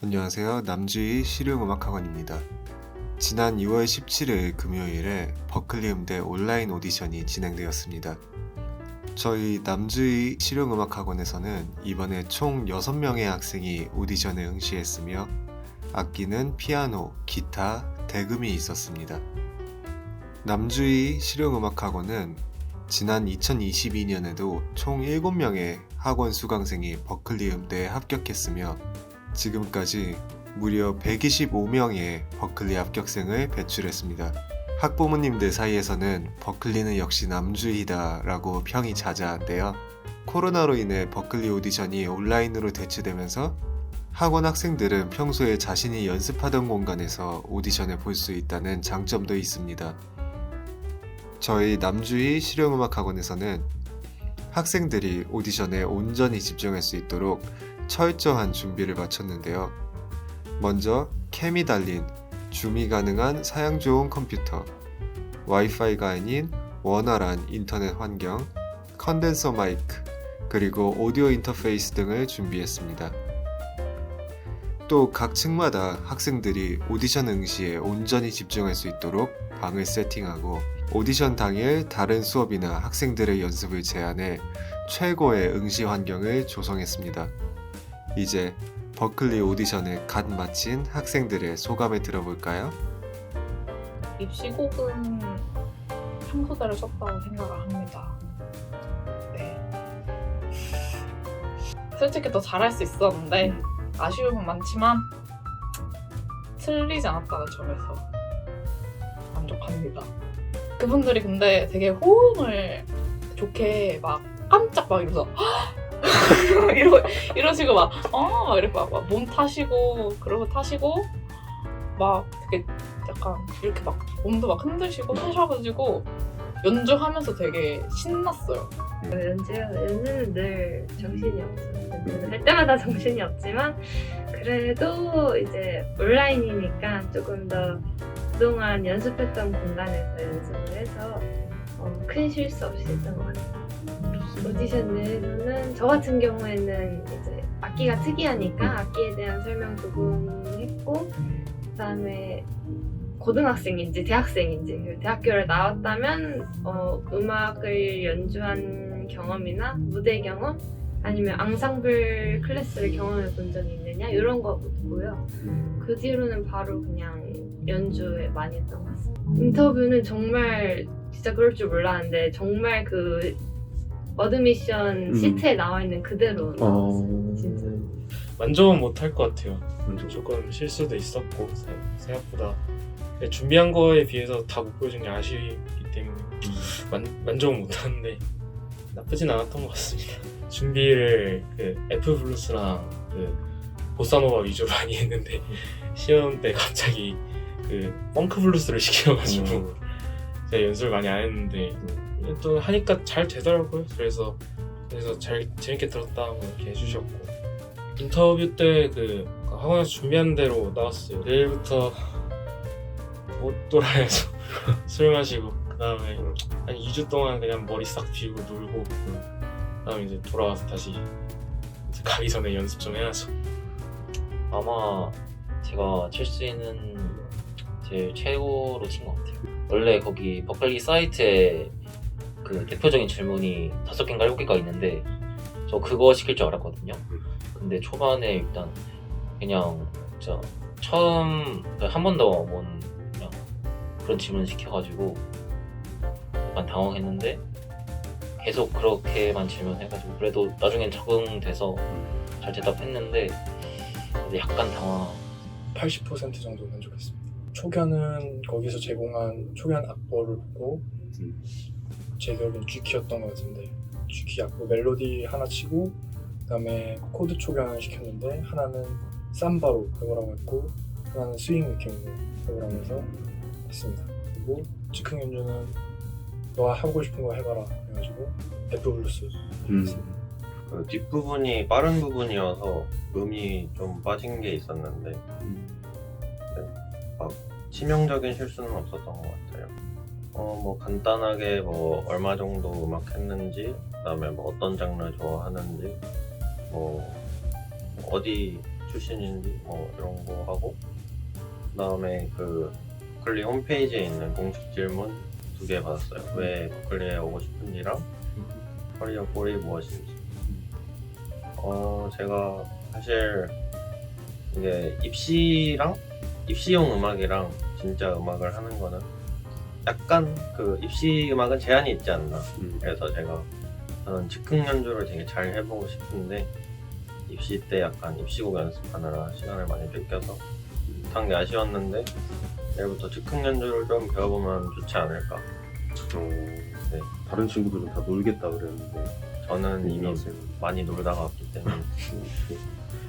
안녕하세요. 남주희 실용음악학원입니다. 지난 2월 17일 금요일에 버클리 음대 온라인 오디션이 진행되었습니다. 저희 남주희 실용음악학원에서는 이번에 총 6명의 학생이 오디션에 응시했으며 악기는 피아노, 기타, 대금이 있었습니다. 남주희 실용음악학원은 지난 2022년에도 총 7명의 학원 수강생이 버클리 음대에 합격했으며 지금까지 무려 125명의 버클리 합격생을 배출했습니다. 학부모님들 사이에서는 버클리는 역시 남주이다라고 평이 자자한데요. 코로나로 인해 버클리 오디션이 온라인으로 대체되면서 학원 학생들은 평소에 자신이 연습하던 공간에서 오디션을 볼 수 있다는 장점도 있습니다. 저희 남주희 실용음악학원에서는 학생들이 오디션에 온전히 집중할 수 있도록 철저한 준비를 마쳤는데요. 먼저 캠이 달린 줌이 가능한 사양 좋은 컴퓨터, 와이파이가 아닌 원활한 인터넷 환경, 컨덴서 마이크, 그리고 오디오 인터페이스 등을 준비했습니다. 또 각 층마다 학생들이 오디션 응시에 온전히 집중할 수 있도록 방을 세팅하고 오디션 당일 다른 수업이나 학생들의 연습을 제한해 최고의 응시 환경을 조성했습니다. 이제 버클리 오디션을 갓 마친 학생들의 소감을 들어볼까요? 입시곡은 평소대로 썼다고 생각을 합니다. 네. 솔직히 더 잘할 수 있었는데 아쉬움은 많지만 틀리지 않았다는 점에서 만족합니다. 그분들이 근데 되게 호응을 좋게 막 깜짝 막 이러면서 이러 이러시고 막 어 막 이렇게 막, 막 몸 타시고 그러고 타시고 막 되게 약간 이렇게 막 몸도 막 흔드시고 하셔가지고 연주하면서 되게 신났어요. 연주 연주는 늘 정신이 없어요. 할 때마다 정신이 없지만 그래도 이제 온라인이니까 조금 더 그동안 연습했던 공간에서 연습을 해서 어, 큰 실수 없이 했던 것 같아요. 오디션 내에서는 저 같은 경우에는 이제 악기가 특이하니까 악기에 대한 설명 조금 했고 그다음에 고등학생인지 대학생인지 대학교를 나왔다면 어, 음악을 연주한 경험이나 무대 경험 아니면 앙상블 클래스를 경험해 본 적이 있느냐 이런 거 묻고요. 그 뒤로는 바로 그냥 연주에 많이 했던 것 같습니다. 인터뷰는 정말 진짜 그럴 줄 몰랐는데 정말 그 어드미션 음. 시트에 나와 있는 그대로 나왔어요. 진짜. 만족은 못할 것 같아요. 조금 실수도 있었고 세- 생각보다 근데 준비한 거에 비해서 다 못 보여준 게 아쉬웠기 때문에 만, 만족은 못하는데 나쁘진 않았던 것 같습니다. 준비를 그 F 블루스랑 그 보사노바 위주로 많이 했는데 시험 때 갑자기 그 펑크 블루스를 시켜가지고 제가 연습을 많이 안 했는데 또 하니까 잘 되더라고요. 그래서 그래서 잘 재밌게 들었다 뭐 이렇게 해주셨고 인터뷰 때 그 학원에서 준비한 대로 나왔어요. 내일부터 옷 돌아에서 술 마시고 그 다음에 한 2주 동안 그냥 머리 싹 비우고 놀고 그 다음에 이제 돌아와서 다시 이제 가기 전에 연습 좀 해야죠. 아마 제가 칠 수 있는 제일 최고로 친 것 같아요. 원래 거기 버클리 사이트에 그 대표적인 질문이 다섯 개인가 일곱 개가 있는데 저 그거 시킬 줄 알았거든요. 근데 초반에 일단 그냥 진짜 처음 한 번도 본 그냥 그런 질문 시켜가지고 약간 당황했는데 계속 그렇게만 질문해가지고 그래도 나중엔 적응돼서 잘 대답했는데 약간 당황 80% 정도 만족했습니다. 초견은 거기서 제공한 초견 악보를 보고 음. 제 기억엔 G키였던 것 같은데 G키 악보 멜로디 하나 치고 그다음에 코드 초견을 시켰는데 하나는 삼바로 해보라고 했고 하나는 스윙 느낌으로 해보라고 해서 했습니다. 그리고 즉흥 연주는 너가 하고 싶은 거 해봐라 해가지고 F 블루스 음. 그 뒷부분이 빠른 부분이어서 음이 좀 빠진 게 있었는데 막 치명적인 실수는 없었던 것 같아요. 어 뭐 간단하게 뭐 얼마 정도 음악 했는지 그다음에 뭐 어떤 장르 좋아하는지 뭐 어디 출신인지 뭐 이런 거 하고 그다음에 그 버클리 홈페이지에 있는 공식 질문 두 개 받았어요. 왜 버클리에 오고 싶은지랑 커리어 골이 무엇인지. 어 제가 사실 이게 입시랑 입시용 음악이랑 진짜 음악을 하는 거는 약간 그 입시 음악은 제한이 있지 않나. 그래서 제가 저는 즉흥 연주를 되게 잘 해보고 싶은데 입시 때 약간 입시곡 연습하느라 시간을 많이 뺏겨서 못한 게 아쉬웠는데 내일부터 즉흥 연주를 좀 배워보면 좋지 않을까. 네. 다른 친구들은 다 놀겠다 그랬는데 저는 이미 놀라세요. 많이 놀다가 왔기 때문에 음,